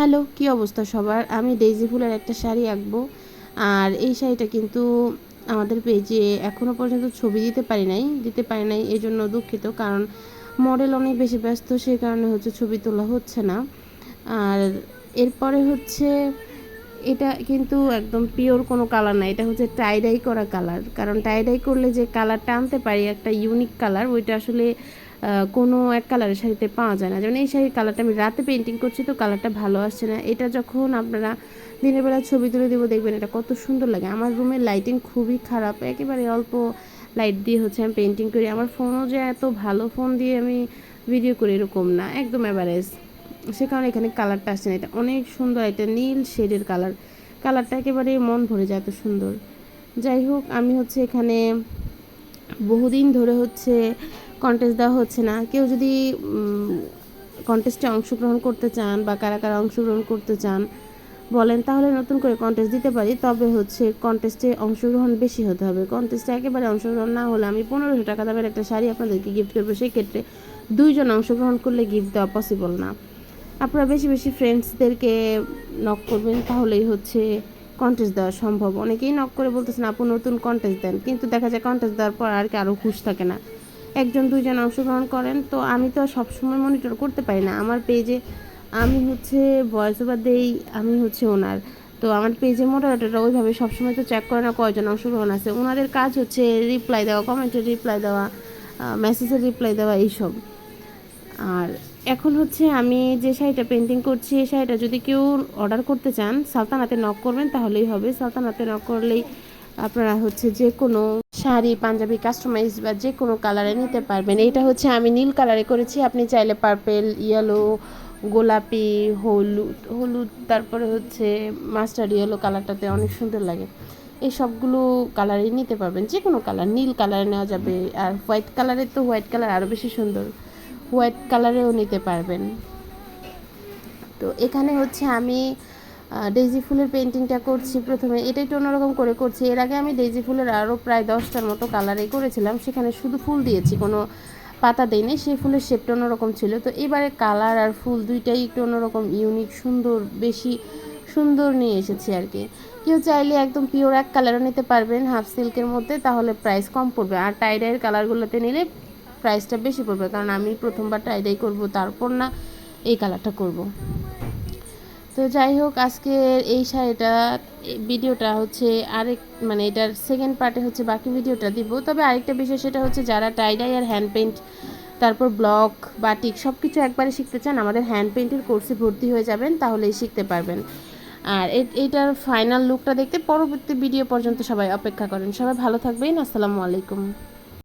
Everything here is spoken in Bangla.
হ্যালো, কি অবস্থা সবার? আমি ডেইজি ফুলের একটা শাড়ি আঁকবো। আর এই শাড়িটা কিন্তু আমাদের পেজে এখনও পর্যন্ত ছবি দিতে পারি নাই। দিতে পারি নাই এই জন্য দুঃখিত, কারণ মডেল অনেক বেশি ব্যস্ত সেই কারণে হচ্ছে ছবি তোলা হচ্ছে না। আর এরপরে হচ্ছে, এটা কিন্তু একদম পিওর কোনো কালার না, এটা হচ্ছে টাইডাই করা কালার। কারণ টাইডাই করলে যে কালারটা আনতে পারি, একটা ইউনিক কালার, ওইটা আসলে কোনো এক কালারের শাড়িতে পাওয়া যায় না। যেমন এই শাড়ির কালারটা আমি রাতে পেন্টিং করছি তো কালারটা ভালো আসছে না। এটা যখন আপনারা দিনের বেলা ছবি তুলে দেবো, দেখবেন এটা কত সুন্দর লাগে। আমার রুমের লাইটিং খুবই খারাপ। একেবারে অল্প লাইট দিয়ে হচ্ছে আমি পেন্টিং করি। আমার ফোনও যে এত ভালো ফোন দিয়ে আমি ভিডিও করি এরকম না। একদম অ্যাভারেজ সে কারণে এখানে কালারটা আসছে না। এটা অনেক সুন্দর এটা নীল শেডের কালার কালারটা একেবারে মন ভরে যায় এত সুন্দর। যাই হোক, আমি হচ্ছে এখানে বহুদিন ধরে হচ্ছে কন্টেস্ট দেওয়া হচ্ছে না। কেউ যদি কন্টেস্টে অংশগ্রহণ করতে চান বা কারা কারা অংশগ্রহণ করতে চান বলেন, তাহলে নতুন করে কন্টেস্ট দিতে পারি। তবে হচ্ছে কন্টেস্টে অংশগ্রহণ বেশি হতে হবে। কন্টেস্টে একেবারে অংশগ্রহণ না হলে আমি পনেরোশো টাকা দামের একটা শাড়ি আপনাদেরকে গিফট করব। সেই ক্ষেত্রে দুইজন অংশগ্রহণ করলে গিফট দেওয়া পসিবল না। আপনারা বেশি বেশি ফ্রেন্ডসদেরকে নক করবেন, তাহলেই হচ্ছে কন্টেস্ট দেওয়া সম্ভব। অনেকেই নক করে বলতেছেন, আপু, নতুন কন্টেস্ট দেন। কিন্তু দেখা যায় কন্টেস্ট দেওয়ার পর আর কি আরও খুশ থাকে না। একজন, দুইজন অংশগ্রহণ করেন, তো আমি তো সবসময় মনিটর করতে পারি না। আমার পেজে আমি হচ্ছে ভয়েস ওভার দেই, আমি হচ্ছে ওনার। তো আমার পেজে মোটামুটিটা ওইভাবে সবসময় তো চেক করে না কয়জন অংশগ্রহণ আছে। ওনাদের কাজ হচ্ছে রিপ্লাই দেওয়া কমেন্টের রিপ্লাই দেওয়া মেসেজের রিপ্লাই দেওয়া, এইসব। আর এখন হচ্ছে আমি যে শাড়িটা পেন্টিং করছি, এই শাড়িটা যদি কেউ অর্ডার করতে চান, সালতানাতে নক করবেন, তাহলেই হবে। সালতানাতে নক করলেই আপনারা হচ্ছে যে কোনো শাড়ি, পাঞ্জাবি কাস্টমাইজ বা যে কোনো কালারে নিতে পারবেন। এটা হচ্ছে আমি নীল কালারে করেছি। আপনি চাইলে পার্পেল ইয়েলো গোলাপি, হলুদ হলুদ, তারপরে হচ্ছে মাস্টার্ড ইয়েলো কালারটাতে অনেক সুন্দর লাগে। এই সবগুলো কালারই নিতে পারবেন। যে কোনো কালার নীল কালারে নেওয়া যাবে। আর হোয়াইট কালারের তো হোয়াইট কালার আরও বেশি সুন্দর। হোয়াইট কালারেও নিতে পারবেন। তো এখানে হচ্ছে আমি ডেইজি ফুলের পেন্টিংটা করছি প্রথমে। এটা একটু অন্যরকম করে করছি। এর আগে আমি ডেইজি ফুলের আরও প্রায় দশটার মতো কালারে করেছিলাম। সেখানে শুধু ফুল দিয়েছি, কোনো পাতা দেয়নি সেই ফুলের শেপটা অন্যরকম ছিল। তো এবারে কালার আর ফুল দুইটাই একটু অন্যরকম ইউনিক সুন্দর, বেশি সুন্দর নিয়ে এসেছি আর কি। কেউ চাইলে একদম পিওর এক কালারও নিতে পারবেন হাফ সিল্কের মধ্যে, তাহলে প্রাইস কম পড়বে। আর টাইডাইয়ের কালারগুলোতে নিলে প্রাইসটা বেশি পড়বে। কারণ আমি প্রথমবার টাইডাই করব, তারপর না এই কালারটা করব। তো যাই হোক আজকে এই শাড়িটা ভিডিওটা হচ্ছে আরেক মানে এটার সেকেন্ড পার্টে হচ্ছে বাকি ভিডিওটা দিব। তবে আরেকটা বিষয় সেটা হচ্ছে যারা টাইডাই আর হ্যান্ড পেন্ট তারপর ব্লক বাটিক সব কিছু একবারে শিখতে চান, আমাদের হ্যান্ড পেন্টের কোর্সে ভর্তি হয়ে যাবেন, তাহলেই শিখতে পারবেন। আর এটার ফাইনাল লুকটা দেখতে পরবর্তী ভিডিও পর্যন্ত সবাই অপেক্ষা করেন। সবাই ভালো থাকবেন, আসসালামু আলাইকুম।